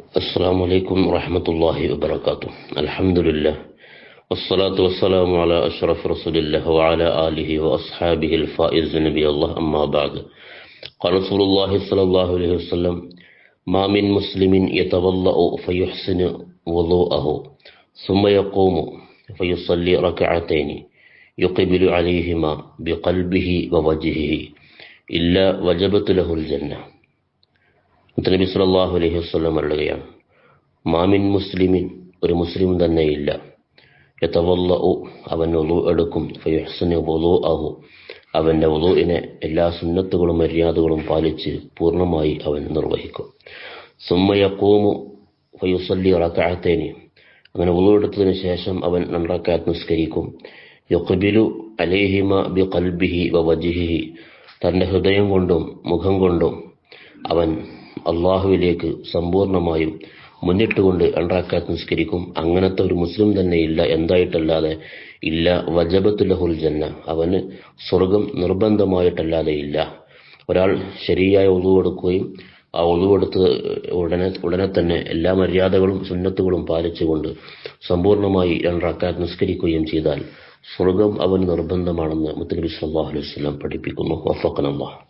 السلام عليكم ورحمة الله وبركاته. الحمد لله. والصلاة والسلام على أشرف رسول الله وعلى آله وأصحابه الفائز نبي الله. أما بعد. قال رسول الله صلى الله عليه وسلم ما من مسلم يتوضأ فيحسن وضوءه ثم يقوم فيصلي ركعتين يقبل عليهما بقلبه ووجهه إلا وجبت له الجنة. നബി സല്ലല്ലാഹു അലൈഹി വസ്ലം പറയുകയാണ് മാമിൻ മുസ്ലിമിൻ ഒരു മുസ്ലിം തന്നെയില്ല. യതവല്ലഉ അവൻ വുളു എടുക്കും. ഫയുഹ്സിനു വുളുഅഹു അവന്റെ വുളുഇനെ എല്ലാ സുന്നത്തുകളും മര്യാദകളും പാലിച്ച് പൂർണമായി അവൻ നിർവഹിക്കും. സുമ്മയക്കോമു ഫയുസല്ലി റകഅത്തൈനി അങ്ങനെ വുളു എടുത്തതിന് ശേഷം അവൻ നന്നാക്കാത്ത നിസ്കരിക്കും. യുഖബിലു അലേഹിമ ബി കൽബിഹി വജിഹിഹി തന്റെ ഹൃദയം കൊണ്ടും മുഖം കൊണ്ടും അവൻ അള്ളാഹുവിലേക്ക് സമ്പൂർണമായും മുന്നിട്ടുകൊണ്ട് രണ്ടറാക്കാത്ത് നിസ്കരിക്കും. അങ്ങനത്തെ ഒരു മുസ്ലിം തന്നെ ഇല്ല എന്തായിട്ടല്ലാതെ ഇല്ല. വജബത്തുലഹുൽ ജന്ന അവന് സ്വർഗം നിർബന്ധമായിട്ടല്ലാതെ ഇല്ല. ഒരാൾ ശരിയായ ഒതുവെടുക്കുകയും ആ ഒതുവെടുത്ത് ഉടനെ ഉടനെ തന്നെ എല്ലാ മര്യാദകളും സുന്നത്തുകളും പാലിച്ചുകൊണ്ട് സമ്പൂർണമായി രണ്ടാക്കാൻ നിസ്കരിക്കുകയും ചെയ്താൽ സ്വർഗം അവന് നിർബന്ധമാണെന്ന് മുത്തനബി സല്ലാഹു അലൈഹി വസല്ലം പഠിപ്പിക്കുന്നു. വഫഖനല്ലാഹ്